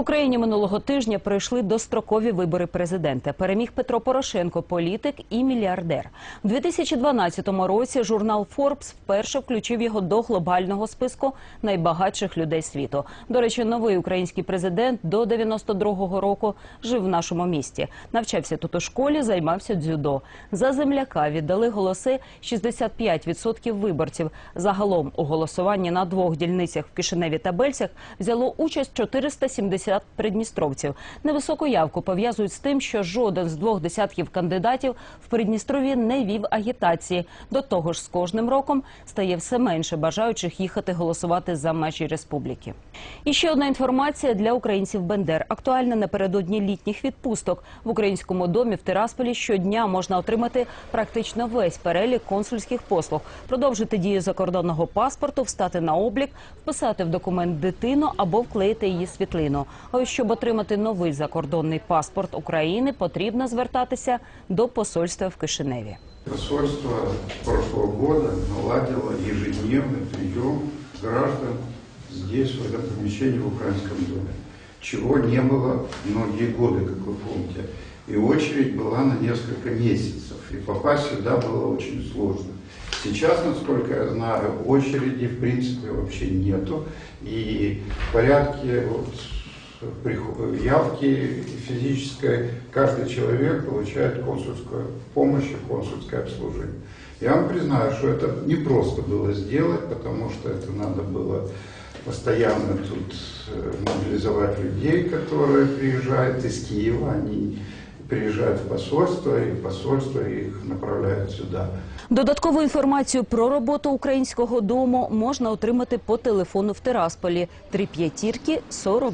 Україні минулого тижня пройшли дострокові вибори президента. Переміг Петро Порошенко, політик і мільярдер. У 2012 році журнал Forbes вперше включив його до глобального списку найбагатших людей світу. До речі, новий український президент до 92-го року жив в нашому місті. Навчався тут у школі, займався дзюдо. За земляка віддали голоси 65% виборців. Загалом у голосуванні на двох дільницях в Кишиневі та Бельцях взяло участь 470 придністровців. Невисоку явку пов'язують з тим, що жоден з двох десятків кандидатів в Придністрові не вів агітації. До того ж, з кожним роком стає все менше бажаючих їхати голосувати за межі республіки. І ще одна інформація для українців Бендер. Актуальна напередодні літніх відпусток в українському домі в Тирасполі щодня можна отримати практично весь перелік консульських послуг, продовжити дію закордонного паспорту, встати на облік, вписати в документ дитину або вклеїти її світлину. А ось щоб отримати новий закордонний паспорт України, потрібно звертатися до посольства в Кишиневі. Посольство прошлого года наладило ежедневный прием граждан здесь, в этом помещении, в Украинском доме, чего не было многие годы, как вы помните. И очередь была на несколько месяцев, и попасть сюда было очень сложно. Сейчас, насколько я знаю, очереди в принципе вообще нету, и в порядке вот, приход- явки физической каждый человек получает консульскую помощь и консульское обслуживание. Я вам признаю, что это не просто было сделать, потому что это надо было постоянно тут э, мобилизовать людей, которые приезжают из Киева, они приезжают в посольство, и посольство их направляет сюда. Додаткову інформацію про роботу українського дому можна отримати по телефону в Тирасполі 3 п'ятірки 40